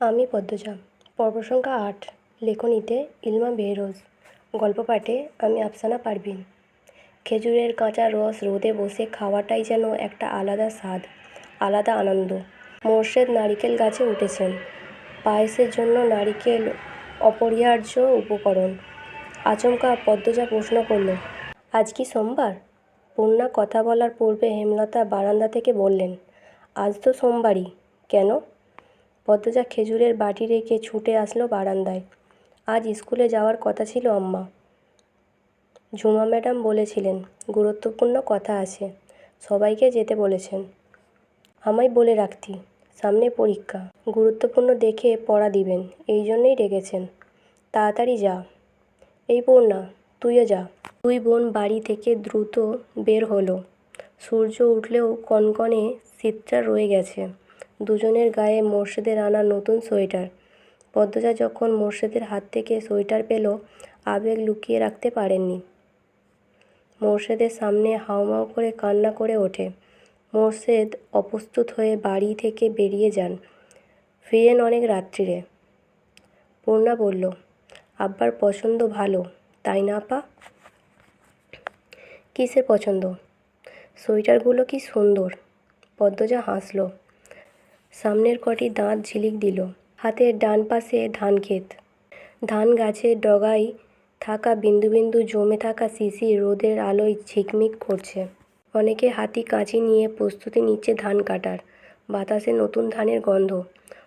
আমি পদ্মজা। পর্ব সংখ্যা আট। লেখনীতে ইলমা বেহরোজ। গল্প পাঠে আমি আফসানা পারভিন। খেজুরের কাঁচা রস রোদে বসে খাওয়াটাই যেন একটা আলাদা স্বাদ, আলাদা আনন্দ। মোর্শেদ নারিকেল গাছে উঠেছেন। পায়েসের জন্য নারিকেল অপরিহার্য উপকরণ। আচমকা পদ্মজা প্রশ্ন করল, আজ কি সোমবার? পূর্ণা কথা বলার পূর্বে হেমলতা বারান্দা থেকে বললেন, আজ তো সোমবারই। কেন? পদ্মজা খেজুরের বাটি রেখে ছুটে আসলো বারান্দায়। আজ স্কুলে যাওয়ার কথা ছিল আম্মা। ঝুমা ম্যাডাম বলেছিলেন, গুরুত্বপূর্ণ কথা আছে। সবাইকে যেতে বলেছেন। আমায় বলে রাখতি, সামনে পরীক্ষা। গুরুত্বপূর্ণ দেখে পড়া দিবেন, এই জন্যই ডেকেছেন। তাড়াতাড়ি যা। এই পূর্ণা তুইও যা। দুই বোন বাড়ি থেকে দ্রুত বের হলো। সূর্য উঠলেও কনকনে শীতটা রয়ে গেছে। দুজনের গায়ে মোর্শেদের আনা নতুন সোয়েটার। পদ্মজা যখন মোর্শেদের হাত থেকে সোয়েটার পেল, আবেগ লুকিয়ে রাখতে পারেননি। মোর্শেদের সামনে হাউমাউ করে কান্না করে ওঠে। মোর্শেদ অপ্রস্তুত হয়ে বাড়ি থেকে বেরিয়ে যান। ফিরেন অনেক রাত্রিরে। পূর্ণা বলল, আব্বার পছন্দ ভালো, তাই না আপা? কিসের পছন্দ? সোয়েটারগুলো কি সুন্দর? পদ্মজা হাসল। সামনের কটি দাঁত ঝিলিক দিল। হাতের ডান পাশে ধান ক্ষেত। ধান গাছের ডগায় থাকা বিন্দু বিন্দু জমে থাকা শিশি রোদের আলোয় ঝিকমিক করছে। অনেকে হাতি কাঁচি নিয়ে প্রস্তুতি নিচ্ছে ধান কাটার। বাতাসে নতুন ধানের গন্ধ।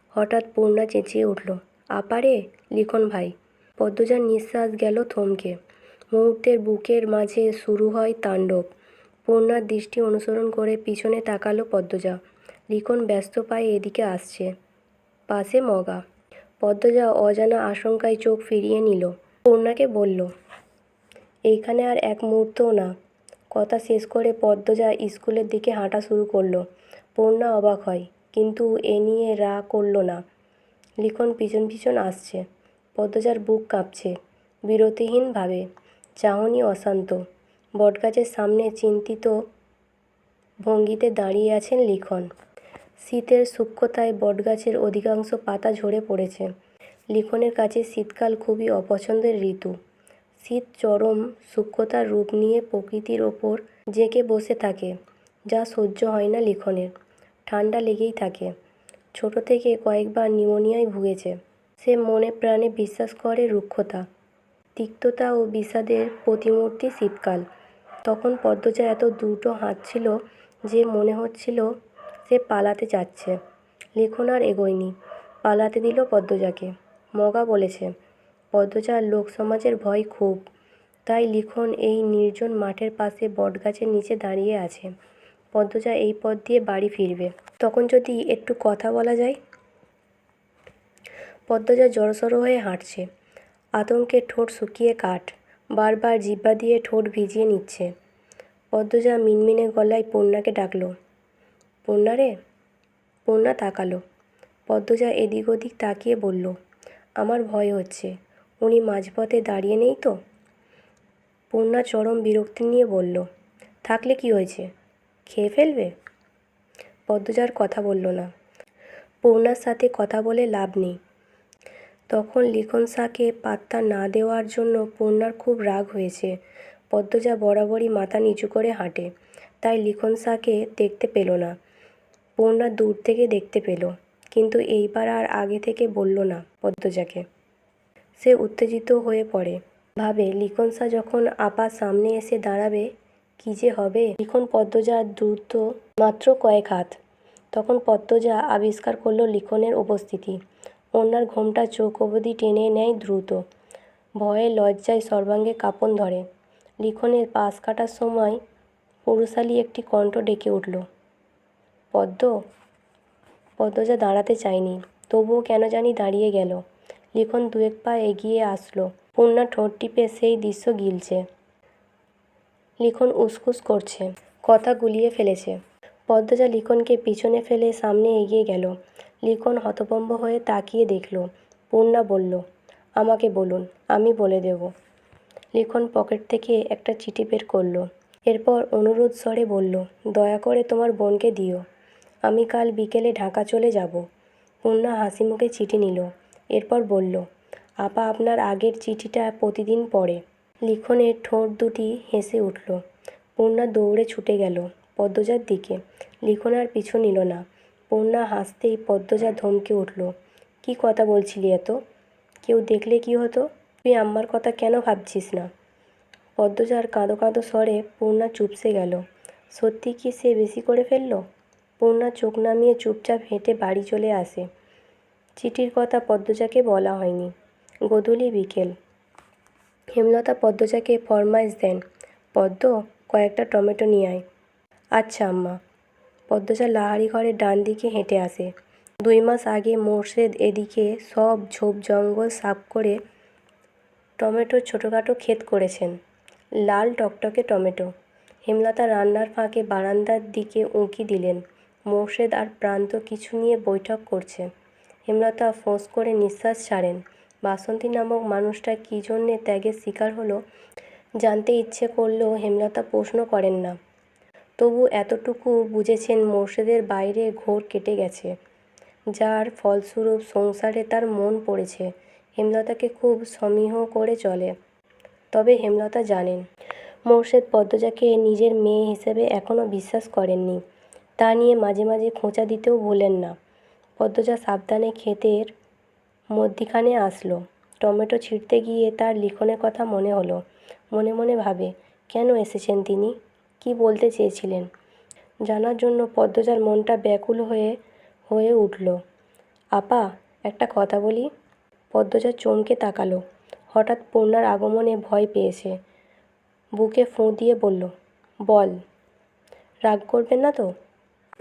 হঠাৎ পূর্ণা চেঁচিয়ে উঠল, আপারে, লিখন ভাই। পদ্মজার নিঃশ্বাস গেল থমকে। মুহূর্তের বুকের মাঝে শুরু হয় তাণ্ডব। পূর্ণার দৃষ্টি অনুসরণ করে পিছনে তাকালো পদ্মজা। লিখন ব্যস্ত পায়ে এদিকে আসছে। পাশে মগা। পদ্মজা অজানা আশঙ্কায় চোখ ফিরিয়ে নিল। পূর্ণাকে বলল, এইখানে আর এক মুহূর্তও না। কথা শেষ করে পদ্মজা স্কুলের দিকে হাঁটা শুরু করল। পূর্ণা অবাক হয়, কিন্তু এ নিয়ে রা করল না। লিখন পিছন পিছন আসছে। পদ্মজার বুক কাঁপছে। বিরতিহীনভাবে চাহনি অশান্ত। বটগাছের সামনে চিন্তিত ভঙ্গিতে দাঁড়িয়ে আছেন লিখন। শীতের সূক্ষ্মতায় বটগাছের অধিকাংশ পাতা ঝরে পড়েছে। লিখনের কাছে শীতকাল খুবই অপছন্দের ঋতু। শীত চরম সূক্ষ্মতার রূপ নিয়ে প্রকৃতির ওপর জেঁকে বসে থাকে, যা সহ্য হয় না লিখনের। ঠান্ডা লেগেই থাকে। ছোট থেকে কয়েকবার নিউমোনিয়ায় ভুগেছে। সে মনে প্রাণে বিশ্বাস করে রুক্ষতা। তিক্ততা ও বিষাদের প্রতিমূর্তি শীতকাল। তখন পদ্মজা এত দ্রুত হাঁটছিল যে মনে হচ্ছিল সে পালাতে যাচ্ছে লিখন আর এগোয়নি। পালাতে দিল পদ্মজাকে। মগা বলেছে পদ্মজার লোক সমাজের ভয় খুব। তাই লিখন এই নির্জন মাঠের পাশে বটগাছের নিচে দাঁড়িয়ে আছে। পদ্মজা এই পথ দিয়ে বাড়ি ফিরবে। তখন যদি একটু কথা বলা যায়? পদ্মজা জড়সড় হয়ে হাঁটছে। আতঙ্কে ঠোঁট শুকিয়ে কাঠ। বারবার জিব্বা দিয়ে ঠোঁট ভিজিয়ে নিচ্ছে। পদ্মজা মিনমিনে গলায় পূর্ণাকে ডাকলো পূর্ণা রে? পূর্ণা তাকালো। পদ্মজা এদিক ওদিক তাকিয়ে বলল, আমার ভয় হচ্ছে। উনি মাঝপথে দাঁড়িয়ে নেই তো? পূর্ণা চরম বিরক্তি নিয়ে বলল, থাকলে কি হয়েছে? খেয়ে ফেলবে? পদ্মজার কথা বলল না। পূর্ণার সাথে কথা বলে লাভ নেই। তখন লিখন শাকে পাত্তা না দেওয়ার জন্য পূর্ণার খুব রাগ হয়েছে। পদ্মজা বরাবরই মাথা নিচু করে হাঁটে, তাই লিখন শাকে দেখতে পেল না। পূর্ণা দূর থেকে দেখতে পেল, কিন্তু এইবার আর আগে থেকে বলল না পদ্মজাকে। সে উত্তেজিত হয়ে পড়ে। ভাবে লিখন শাহ যখন আপা সামনে এসে দাঁড়াবে, কি যে হবে? লিখন পদ্মজার দ্রুত মাত্র কয়েক হাত। তখন পদ্মজা আবিষ্কার করল লিখনের উপস্থিতি। ওনার ঘোমটা চোখ অবধি টেনে নেয় দ্রুত। ভয়ে লজ্জায় সর্বাঙ্গে কাঁপন ধরে। লিখনের পাশ কাটার সময় পুরুষালী একটি কণ্ঠ ডেকে উঠল পদ্ম? পদ্মজা দাঁড়াতে চায়নি, তবুও কেন জানি দাঁড়িয়ে গেল। লিখন দু এক পা এগিয়ে আসলো, পূর্ণা ঠোঁট টিপে সেই দৃশ্য গিলছে। লিখন উসকুস করছে, কথা গুলিয়ে ফেলেছে। পদ্মজা লিখনকে পিছনে ফেলে সামনে এগিয়ে গেল। লিখন হতভম্ব হয়ে তাকিয়ে দেখল, পূর্ণা বলল, আমাকে বলুন, আমি বলে দেব। লিখন পকেট থেকে একটা চিঠি বের করল, এরপর অনুরোধ স্বরে বলল, দয়া করে তোমার বোনকে দিও। আমি কাল বিকেলে ঢাকা চলে যাব। পূর্ণা হাসি মুখে চিঠি নিল। এরপর বলল, আপা, আপনার আগের চিঠিটা প্রতিদিন পড়ে। লিখনের ঠোঁট দুটি হেসে উঠল। পূর্ণা দৌড়ে ছুটে গেল পদ্মজার দিকে। লিখন আর পিছু নিল না। পূর্ণা হাসতেই পদ্মজা ধমকে উঠল, কি কথা বলছিলি এত? কেউ দেখলে কি হতো? তুই আম্মার কথা কেন ভাবছিস না? পদ্মজার কাঁদো কাঁদো স্বরে পূর্ণা চুপসে গেল, সত্যি কি সে বেশি করে ফেলল? পূর্ণা চোখ নামিয়ে চুপচাপ হেঁটে বাড়ি চলে আসে। চিঠির কথা পদ্মজাকে বলা হয়নি। গোধূলি বিকেল। হেমলতা পদ্মজাকে ফরমাইশ দেন, পদ্ম, কয়েকটা টমেটো নিয়ে আয়। আচ্ছা আম্মা। পদ্মজা লাহারি ঘরের ডান দিকে হেঁটে আসে। দুই মাস আগে মোর্শেদ এদিকে সব ঝোপ জঙ্গল সাফ করে টমেটোর ছোটোখাটো ক্ষেত করেছেন। লাল টকটকে টমেটো। হেমলতা রান্নার ফাঁকে বারান্দার দিকে উঁকি দিলেন। মোর্শেদ আর প্রান্ত কিছু নিয়ে বৈঠক করছে। হেমলতা ফোঁস করে নিঃশ্বাস ছাড়েন। বাসন্তী নামক মানুষটা কী জন্যে ত্যাগের শিকার হলো জানতে ইচ্ছে করলেও হেমলতা প্রশ্ন করেন না। তবু এতটুকু বুঝেছেন মোর্শেদের বাইরে ঘোর কেটে গেছে। যার ফলস্বরূপ সংসারে তার মন পড়েছে। হেমলতাকে খুব সমীহ করে চলে। তবে হেমলতা জানেন, মোর্শেদ পদ্মজাকে নিজের মেয়ে হিসেবে এখনও বিশ্বাস করেননি। তা নিয়ে মাঝে মাঝে খোঁচা দিতেও ভোলেন না। পদ্মজা সাবধানে ক্ষেতের মধ্যিখানে আসলো। টমেটো ছিঁড়তে গিয়ে তার লিখনের কথা মনে হলো। মনে মনে ভাবে, কেন এসেছেন তিনি? কি বলতে চেয়েছিলেন? জানার জন্য পদ্মজার মনটা ব্যাকুল হয়ে হয়ে উঠল। আপা, একটা কথা বলি? পদ্মজা চমকে তাকালো। হঠাৎ পূর্ণার আগমনে ভয় পেয়েছে। বুকে ফোঁ দিয়ে বলল, বল। রাগ করবেন না তো?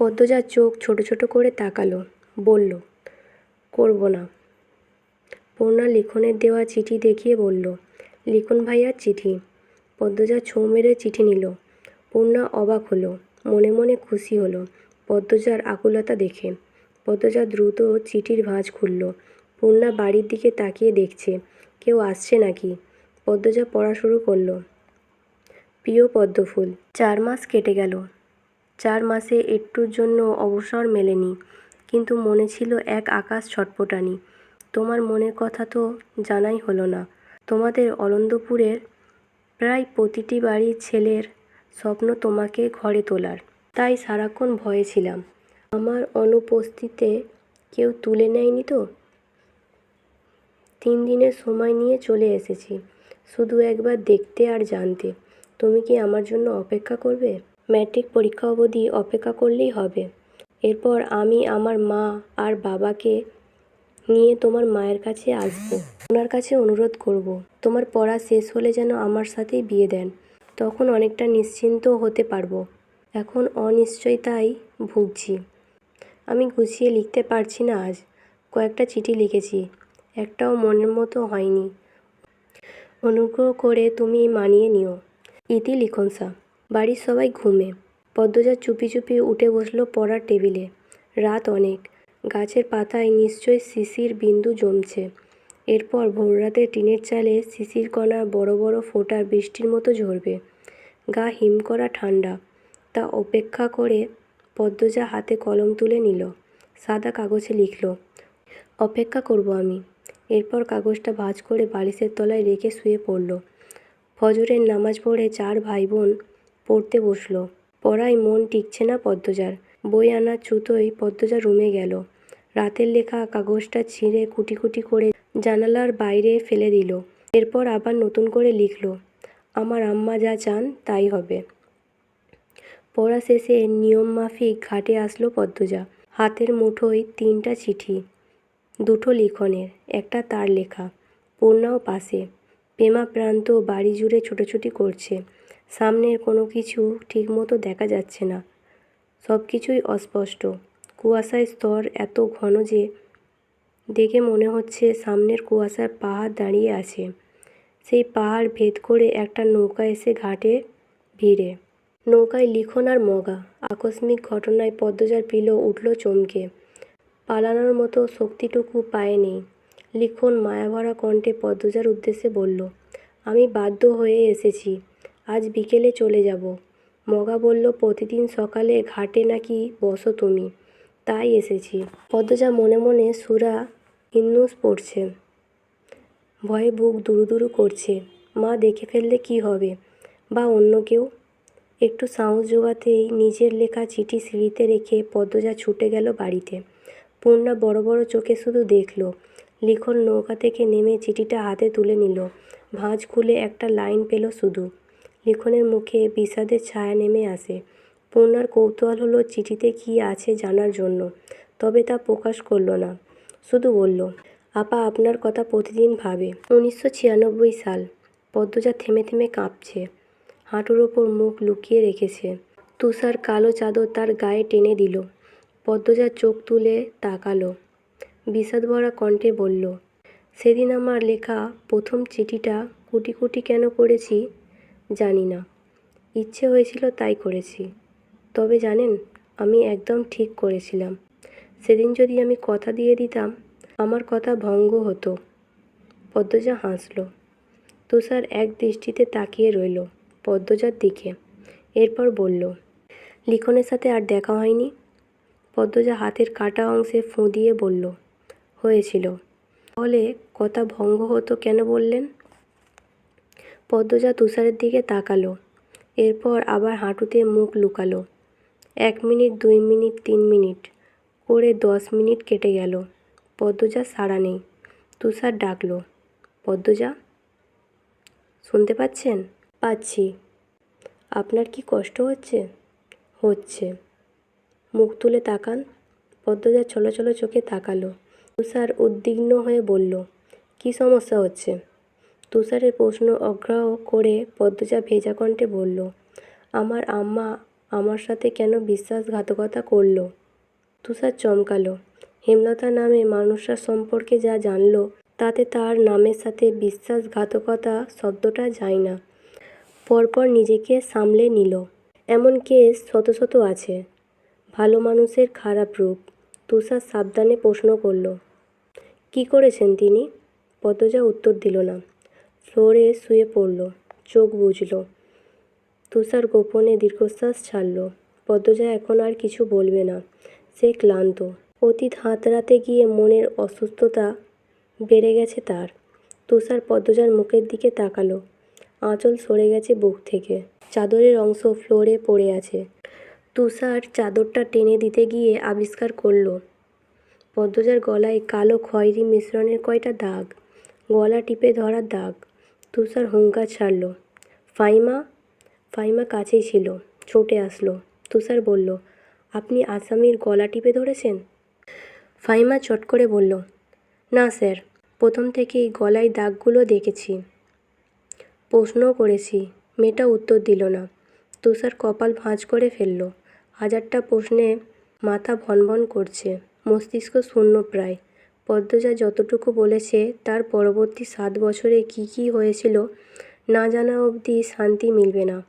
পদ্মজার চোখ ছোট ছোট করে তাকালো, বলল, করব না। পূর্ণা লিখনের দেওয়া চিঠি দেখিয়ে বলল, লিখন ভাইয়ার চিঠি। পদ্মজা ছৌ মেরে চিঠি নিল। পূর্ণা অবাক হলো, মনে মনে খুশি হলো, পদ্মজার আকুলতা দেখে। পদ্মজা দ্রুত চিঠির ভাঁজ খুলল। পূর্ণা বাড়ির দিকে তাকিয়ে দেখছে, কেউ আসছে নাকি? পদ্মজা পড়া শুরু করল, প্রিয় পদ্মফুল, চার মাস কেটে গেল। চার মাসে একটুর জন্য অবসর মেলেনি, কিন্তু মনে ছিল এক আকাশ ছটপটানি। তোমার মনের কথা তো জানাই হলো না। তোমাদের অনন্দপুরের প্রায় প্রতিটি বাড়ির ছেলের স্বপ্ন তোমাকে ঘরে তোলার। তাই সারাক্ষণ ভয়ে ছিলাম। আমার অনুপস্থিতিতে কেউ তুলে নেয়নি তো? তিন দিনের সময় নিয়ে চলে এসেছি। শুধু একবার দেখতে আর জানতে। তুমি কি আমার জন্য অপেক্ষা করবে? ম্যাট্রিক পরীক্ষা অবধি অপেক্ষা করলেই হবে। এরপর আমি আমার মা আর বাবাকে নিয়ে তোমার মায়ের কাছে আসব। ওনার কাছে অনুরোধ করব। তোমার পড়া শেষ হলে যেন আমার সাথেই বিয়ে দেন। তখন অনেকটা নিশ্চিন্ত হতে পারব। এখন অনিশ্চয়তায় ভুগছি। আমি গুছিয়ে লিখতে পারছি না আজ। কয়েকটা চিঠি লিখেছি। একটাও মনের মতো হয়নি। অনুগ্রহ করে তুমি মানিয়ে নিও। ইতি লিখনসা। বাড়ির সবাই ঘুমে। পদ্মজা চুপি চুপি উঠে বসল পড়ার টেবিলে। রাত অনেক। গাছের পাতায় নিশ্চয় শিশির বিন্দু জমছে। এরপর ভোররাতে টিনের চালে শিশির কণা বড় বড় ফোঁটা বৃষ্টির মতো ঝরবে। গা হিম করা ঠান্ডা। তা অপেক্ষা করে পদ্মজা হাতে কলম তুলে নিল। সাদা কাগজে লিখল, অপেক্ষা করব আমি। এরপর কাগজটা ভাঁজ করে বালিশের তলায় রেখে শুয়ে পড়ল। ফজরের নামাজ পড়ে চার ভাই বোন পড়তে বসল। পড়ায় মন টিকছে না পদ্মজার। বই আনার ছুতোই পদ্মজা রুমে গেল। রাতের লেখা কাগজটা ছিঁড়ে কুটি কুটি করে জানালার বাইরে ফেলে দিল। এরপর আবার নতুন করে লিখল, আমার আম্মা যা চান তাই হবে। পড়া শেষে নিয়মমাফিক ঘাটে আসলো পদ্মজা। হাতের মুঠোয় তিনটা চিঠি, দুটো লিখনের, একটা তার লেখা, পূর্ণাও পাশে। পেমা প্রান্ত বাড়ি জুড়ে ছোটাছুটি করছে। সামনের কোনো কিছু ঠিকমতো দেখা যাচ্ছে না। সব কিছুই অস্পষ্ট। কুয়াশার স্তর এত ঘন যে দেখে মনে হচ্ছে সামনের কুয়াশার পাহাড় দাঁড়িয়ে আছে। সেই পাহাড় ভেদ করে একটা নৌকা এসে ঘাটে ভিড়ে। নৌকায় লিখন আর মগা। আকস্মিক ঘটনায় পদ্মজার পিলো উঠল চমকে। পালানোর মতো শক্তিটুকু পায়ে নেই। লিখন মায়াভরা কণ্ঠে পদ্মজার উদ্দেশ্যে বলল, আমি বাধ্য হয়ে এসেছি। আজ বিকেলে চলে যাব। মগা বলল, প্রতিদিন সকালে ঘাটে নাকি বসো তুমি? তাই এসেছি। পদ্মজা মনে মনে সুরা ইন্নুস পড়ছে। ভয়ে বুক দুরুদুরু করছে। মা, দেখে ফেললে কি হবে? বা অন্য কেউ? একটু সাহস জোগাতেই নিজের লেখা চিঠি সিঁড়িতে রেখে পদ্মজা ছুটে গেল বাড়িতে। পূর্ণা বড় বড় চোখে শুধু দেখল। লিখন নৌকা থেকে নেমে চিঠিটা হাতে তুলে নিল। ভাঁজ খুলে একটা লাইন পেল শুধু। লিখনের মুখে বিষাদের ছায়া নেমে আসে। পূর্ণার কৌতূহল হলো, চিঠিতে কী আছে জানার জন্য। তবে তা প্রকাশ করল না। শুধু বলল, আপা, আপনার কথা প্রতিদিন ভাবে। উনিশশো ছিয়ানব্বই সাল, পদ্মজা থেমে থেমে কাঁপছে। হাঁটুর ওপর মুখ লুকিয়ে রেখেছে। তুষার কালো চাদর তার গায়ে টেনে দিল। পদ্মজা চোখ তুলে তাকালো। বিষাদ ভরা কণ্ঠে বলল, সেদিন আমার লেখা প্রথম চিঠিটা কুটি কুটি কেন করেছি জানি না। ইচ্ছে হয়েছিল তাই করেছি। তবে জানেন, আমি একদম ঠিক করেছিলাম। সেদিন যদি আমি কথা দিয়ে দিতাম, আমার কথা ভঙ্গ হতো। পদ্মজা হাসল। তুষার এক দৃষ্টিতে তাকিয়ে রইল পদ্মজার দিকে। এরপর বলল, লিখনের সাথে আর দেখা হয়নি? পদ্মজা হাতের কাটা অংশে ফুঁ দিয়ে বলল, হয়েছিল। ফলে কথা ভঙ্গ হতো কেন বললেন? পদ্মজা তুষারের দিকে তাকালো, এরপর আবার হাঁটুতে মুখ লুকালো। এক মিনিট, দুই মিনিট, তিন মিনিট করে দশ মিনিট কেটে গেল। পদ্মজা সাড়া নেই। তুষার ডাকলো, পদ্মজা, শুনতে পাচ্ছেন? পাচ্ছি। আপনার কি কষ্ট হচ্ছে? হচ্ছে। মুখ তুলে তাকান। পদ্মজা চলো চলো চোখে তাকালো। তুষার উদ্বিগ্ন হয়ে বলল, কী সমস্যা হচ্ছে? তুষারের প্রশ্ন অগ্রাহ্য করে পদ্মজা ভেজা কণ্ঠে বলল, আমার আম্মা আমার সাথে কেন বিশ্বাসঘাতকতা করল? তুষার চমকালো, হেমলতা নামে মানুষরা সম্পর্কে যা জানলো, তাতে তার নামের সাথে বিশ্বাসঘাতকতা শব্দটা যায় না। পরপর নিজেকে সামলে নিল, এমন কেস শত শত আছে। ভালো মানুষের খারাপ রূপ। তুষার সাবধানে প্রশ্ন করল, কি করেছেন তিনি? পদ্মজা উত্তর দিল না ফ্লোরে শুয়ে পড়ল, চোখ বুঝল তুষার গোপনে দীর্ঘশ্বাস ছাড়ল। পদ্মজা এখন আর কিছু বলবে না। সে ক্লান্ত। অতীত হাতড়াতে গিয়ে মনের অসুস্থতা বেড়ে গেছে তার। তুষার পদ্মজার মুখের দিকে তাকালো। আঁচল সরে গেছে বুক থেকে। চাদরের অংশ ফ্লোরে পড়ে আছে। তুষার চাদরটা টেনে দিতে গিয়ে আবিষ্কার করল। পদ্মজার গলায় কালো খয়েরি মিশ্রণের কয়টা দাগ। গলা টিপে ধরার দাগ। তুষার হুঙ্কার ছাড়ল। ফাইমা ফাইমা কাছেই ছিল ছুটে আসলো। তুষার বলল, আপনি আসামির গলা টিপে ধরেছেন? ফাইমা চট করে বলল, না স্যার, প্রথম থেকেই গলায় দাগগুলো দেখেছি। প্রশ্নও করেছি, মেয়েটা উত্তর দিল না। তুষার কপাল ভাঁজ করে ফেলল। হাজারটা প্রশ্নে মাথা ভনভন করছে, মস্তিষ্ক শূন্য প্রায়। পদ্মজা যতটুকু বলেছে, তার পরবর্তী সাত বছরে কি কি হয়েছিল, না জানা অবধি শান্তি মিলবে না।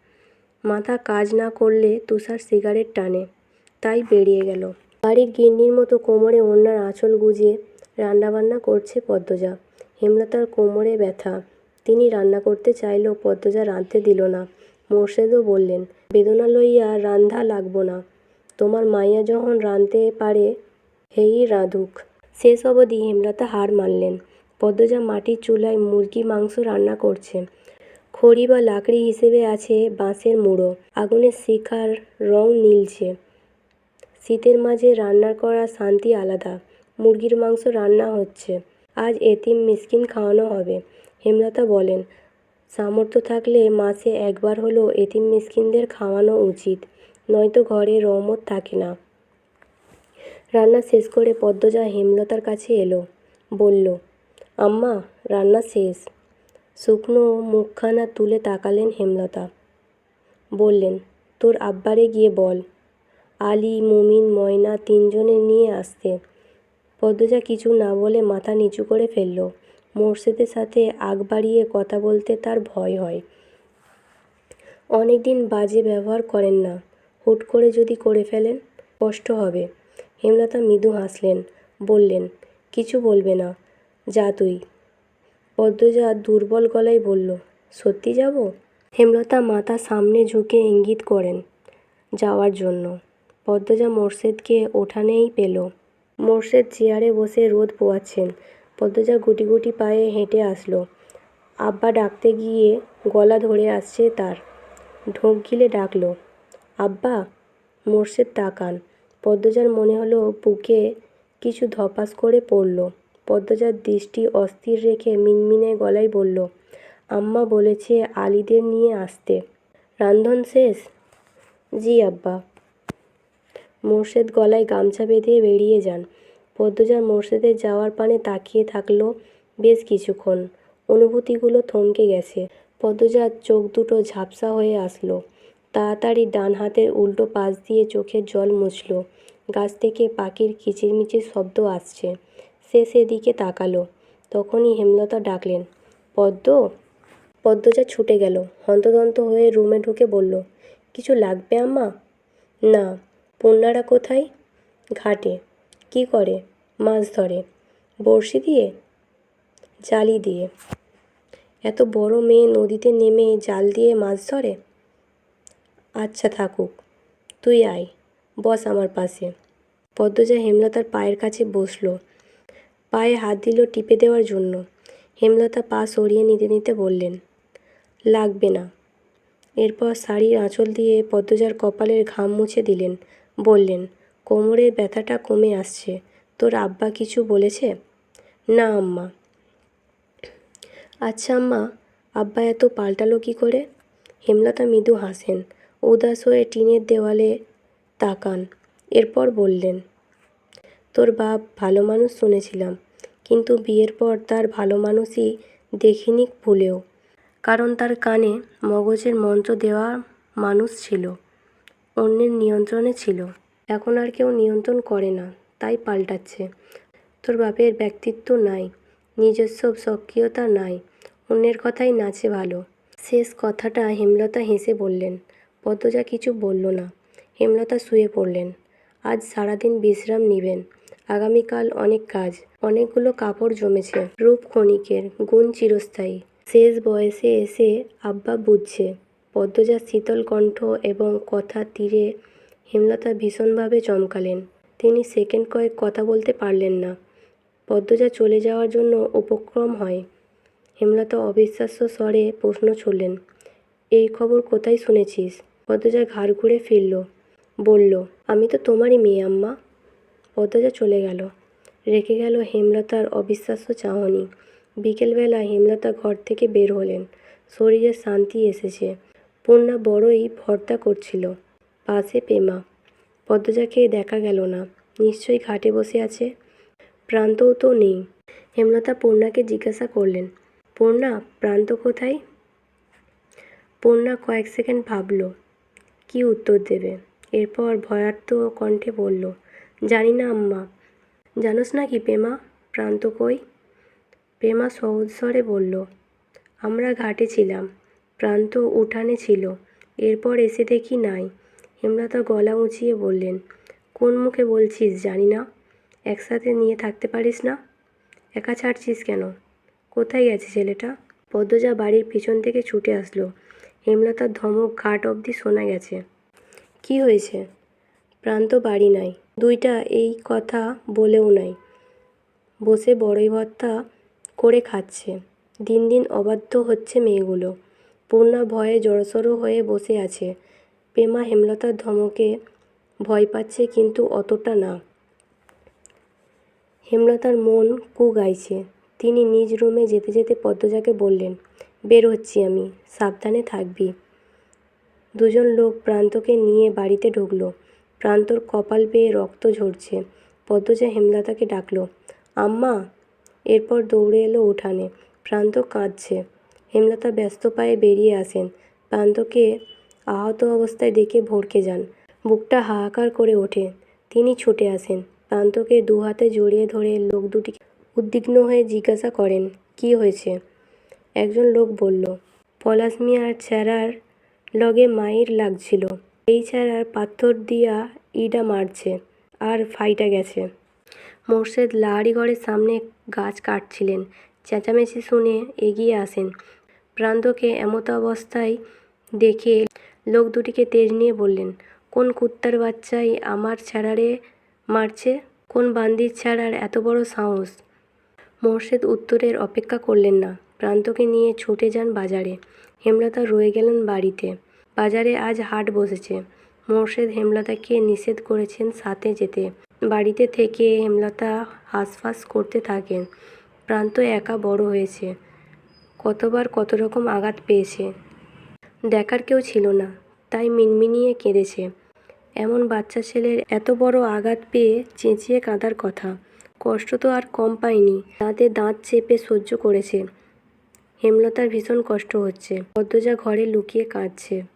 মাথা কাজ না করলে তুষার সিগারেট টানে, তাই বেরিয়ে গেল। বাড়ির গিন্নির মতো কোমরে ওনার আঁচল গুজে রান্নাবান্না করছে পদ্মজা। হেমলতার কোমরে ব্যথা। তিনি রান্না করতে চাইলেও পদ্মজা রাঁধতে দিল না। মোর্শেদও বললেন, বেদনা লইয়া রান্ধা লাগব না। তোমার মাইয়া যখন রাঁধতে পারে, হেই রাঁধুক। শেষ অবধি হেমলতা হার মানলেন। পদ্মজা মাটির চুলায় মুরগি, মাংস রান্না করছে। খড়ি বা লাকড়ি হিসেবে আছে বাঁশের মুড়ো। আগুনের শিখার রং নীলছে। শীতের মাঝে রান্না করা শান্তি আলাদা। মুরগির মাংস রান্না হচ্ছে। আজ এতিম মিসকিন খাওয়ানো হবে। হেমলতা বলেন, সামর্থ্য থাকলে মাসে একবার হলেও এতিম মিসকিনদের খাওয়ানো উচিত। নয়তো ঘরে রহমত থাকে না। রান্না শেষ করে পদ্মজা হেমলতার কাছে এলো। বলল, আম্মা, রান্না শেষ। শুকনো মুখখানা তুলে তাকালেন হেমলতা। বললেন, তোর আব্বারে গিয়ে বল। আলী, মুমিন, ময়না তিনজনে নিয়ে আসতে। পদ্মজা কিছু না বলে মাথা নিচু করে ফেলল। মোর্শেদের সাথে আগ বাড়িয়ে কথা বলতে তার ভয় হয়। অনেক দিন বাজে ব্যবহার করেন না। হুট করে যদি করে ফেলেন, কষ্ট হবে। হেমলতা মৃদু হাসলেন, বললেন, কিছু বলবে না, যা তুই। পদ্মজা দুর্বল গলায় বলল, সত্যি যাব? হেমলতা মাথা সামনে ঝুঁকে ইঙ্গিত করেন, যাওয়ার জন্য। পদ্মজা মোর্শেদকে ওঠানেই পেল। মোর্শেদ চেয়ারে বসে রোদ পোয়াচ্ছেন। পদ্মজা গুটি গুটি পায়ে হেঁটে আসলো। আব্বা ডাকতে গিয়ে গলা ধরে আসছে তার। ঢোক গিলে ডাকলো, আব্বা! মোর্শেদ তাকান পদ্মজার মনে হলো বুকে কিছু ধপাস করে পড়ল। পদ্মজার দৃষ্টি অস্থির রেখে মিনমিনে গলায় বলল, আম্মা বলেছে আলিদের নিয়ে আসতে। রান্ধন শেষ? জি আব্বা। মোর্শেদ গলায় গামছা বেঁধে বেরিয়ে যান। পদ্মজা মোর্শেদের যাওয়ার পানে তাকিয়ে থাকল বেশ কিছুক্ষণ। অনুভূতিগুলো থমকে গেছে। পদ্মজার চোখ দুটো ঝাপসা হয়ে আসলো। তাড়াতাড়ি ডান হাতের উল্টো পাশ দিয়ে চোখের জল মুছল। গাছ থেকে পাখির কিচিরমিচির শব্দ আসছে। সে সেদিকে তাকালো। তখনই হেমলতা ডাকলেন, পদ্ম? পদ্মজা ছুটে গেল, হন্তদন্ত হয়ে রুমে ঢুকে বলল, কিছু লাগবে আম্মা? না। পূর্ণারা কোথায়? ঘাটে। কি করে? মাছ ধরে। বড়শি দিয়ে? জালি দিয়ে। এত বড় মেয়ে নদীতে নেমে জাল দিয়ে মাছ ধরে? আচ্ছা থাকুক, তুই আয়, বস আমার পাশে। পদ্মজা হেমলতার পায়ের কাছে বসল। পায়ে হাত দিল টিপে দেওয়ার জন্য। হেমলতা পা সরিয়ে নিতে নিতে বললেন, লাগবে না। এরপর শাড়ির আঁচল দিয়ে পদ্মজার কপালের ঘাম মুছে দিলেন। বললেন, কোমরের ব্যথাটা কমে আসছে। তোর আব্বা কিছু বলেছে? না, আম্মা। আচ্ছা আম্মা, আব্বা এত পাল্টালো কী করে? হেমলতা মৃদু হাসেন। উদাস হয়ে টিনের দেওয়ালে তাকান। এরপর বললেন, তোর বাপ ভালো মানুষ শুনেছিলাম, কিন্তু বিয়ের পর তার ভালো মানুষই দেখিনি ভুলেও। কারণ তার কানে মগজের মন্ত্র দেওয়া মানুষ ছিল, অন্যের নিয়ন্ত্রণে ছিল। এখন আর কেউ নিয়ন্ত্রণ করে না, তাই পাল্টাচ্ছে। তোর বাপের ব্যক্তিত্ব নাই, নিজস্ব সক্রিয়তা নাই, অন্যের কথাই নাচে ভালো। শেষ কথাটা হেমলতা হেসে বললেন পদ্মজা কিছু বলল না। হেমলতা শুয়ে পড়লেন। আজ সারাদিন বিশ্রাম নেবেন। আগামীকাল অনেক কাজ। অনেকগুলো কাপড় জমেছে। রূপ ক্ষণিকের গুণ চিরস্থায়ী। শেষ বয়সে এসে আব্বা বুঝছে। পদ্মজার শীতল কণ্ঠ এবং কথা তীরে হেমলতা ভীষণভাবে চমকালেন। তিনি সেকেন্ড কয়েক কথা বলতে পারলেন না। পদ্মজা চলে যাওয়ার জন্য উপক্রম হয়। হেমলতা অবিশ্বাস্য স্বরে প্রশ্ন ছুড়লেন, এই খবর কোথায় শুনেছিস? পদ্মজা ঘাড় ঘুরে ফিরল, বলল, আমি তো তোমারই মেয়ে, আম্মা। পদ্মজা চলে গেল। রেখে গেল হেমলতার অবিশ্বাস্য চাহনি। বিকেলবেলা হেমলতা ঘর থেকে বের হলেন। শরীরে শান্তি এসেছে। পূর্ণা বড়ই ভর্তা করছিল। পাশে পেমা। পদ্মজাকে দেখা গেল না। নিশ্চয়ই ঘাটে বসে আছে? প্রান্তও তো নেই। হেমলতা পূর্ণাকে জিজ্ঞাসা করলেন, পূর্ণা, প্রান্ত কোথায়? পূর্ণা কয়েক সেকেন্ড ভাবল। কি উত্তর দেবে? এরপর ভয়ার্থ কণ্ঠে বলল, জানি না, আম্মা। জানোস না কি পেমা? প্রান্ত কই? পেমা সহজ স্বরে বলল, আমরা ঘাটে ছিলাম। প্রান্ত উঠানে ছিল। এরপর এসে দেখি নাই। হেমলতা গলা উঁচিয়ে বললেন, কোন মুখে বলছিস জানি না? একসাথে নিয়ে থাকতে পারিস না? একা ছাড়ছিস কেন? কোথায় গেছে ছেলেটা? পদ্মজা বাড়ির পিছন থেকে ছুটে আসলো। হেমলতার ধমক ঘাট অবধি শোনা গেছে। কি হয়েছে? প্রান্ত বাড়ি নাই। দুইটা এই কথা বলেও নাই। বসে বড়ই ভর্তা করে খাচ্ছে। দিন দিন অবাধ্য হচ্ছে মেয়েগুলো। পূর্ণা ভয়ে জড়সড় হয়ে বসে আছে। পেমা হেমলতার ধমকে ভয় পাচ্ছে কিন্তু অতটা না। হেমলতার মন কু গাইছে। তিনি নিজ রুমে যেতে যেতে পদ্মজাকে বললেন বের হচ্ছি আমি, সাবধানে থাকবি। দুজন লোক প্রান্তকে নিয়ে বাড়িতে ঢুকলো। প্রান্তর কপাল বেয়ে রক্ত ঝরছে। পদ্মজা হেমলতাকে ডাকলো, আম্মা! এরপর দৌড়ে এলো উঠানে। প্রান্ত কাঁদছে। হেমলতা ব্যস্ত পায়ে বেরিয়ে আসেন। প্রান্তকে আহত অবস্থায় দেখে ভড়কে যান। বুকটা হাহাকার করে ওঠে। তিনি ছুটে আসেন। প্রান্তকে দু হাতে জড়িয়ে ধরে লোক দুটি উদ্বিগ্ন হয়ে জিজ্ঞাসা করেন, কি হয়েছে? একজন লোক বলল, পলাশ মিয়ার ছেঁড়ার লগে মায়ের লাগছিল। এই ছেঁড়ার পাথর দিয়া ইডা মারছে আর ফাইটা গেছে। মোর্শেদ লাহারি ঘরের সামনে গাছ কাটছিলেন। চেঁচামেচি শুনে এগিয়ে আসেন। প্রান্তকে এমত অবস্থায় দেখে লোক দুটিকে তেজ নিয়ে বললেন, কোন কুত্তার বাচ্চাই আমার ছ্যাড়ারে মারছে? কোন বান্দির ছ্যাড়ার এত বড় সাহস? মোর্শেদ উত্তরের অপেক্ষা করলেন না। প্রান্তকে নিয়ে ছুটে যান বাজারে। হেমলতা রয়ে গেলেন বাড়িতে। বাজারে আজ হাট বসেছে। মোর্শেদ হেমলতাকে নিষেধ করেছেন সাথে যেতে। বাড়িতে থেকে হেমলতা হাঁসফাঁস করতে থাকেন। প্রান্ত একা বড় হয়েছে। কতবার কত রকম আঘাত পেয়েছে। দেখার কেউ ছিল না, তাই মিনমিনিয়ে কেঁদেছে। এমন বাচ্চা ছেলের এত বড় আঘাত পেয়ে চেঁচিয়ে কাঁদার কথা। কষ্ট তো আর কম পায়নি। দাঁতে দাঁত চেপে সহ্য করেছে। হেমলতার ভীষণ কষ্ট হচ্ছে। পদ্মজা ঘরে লুকিয়ে কাঁদছে।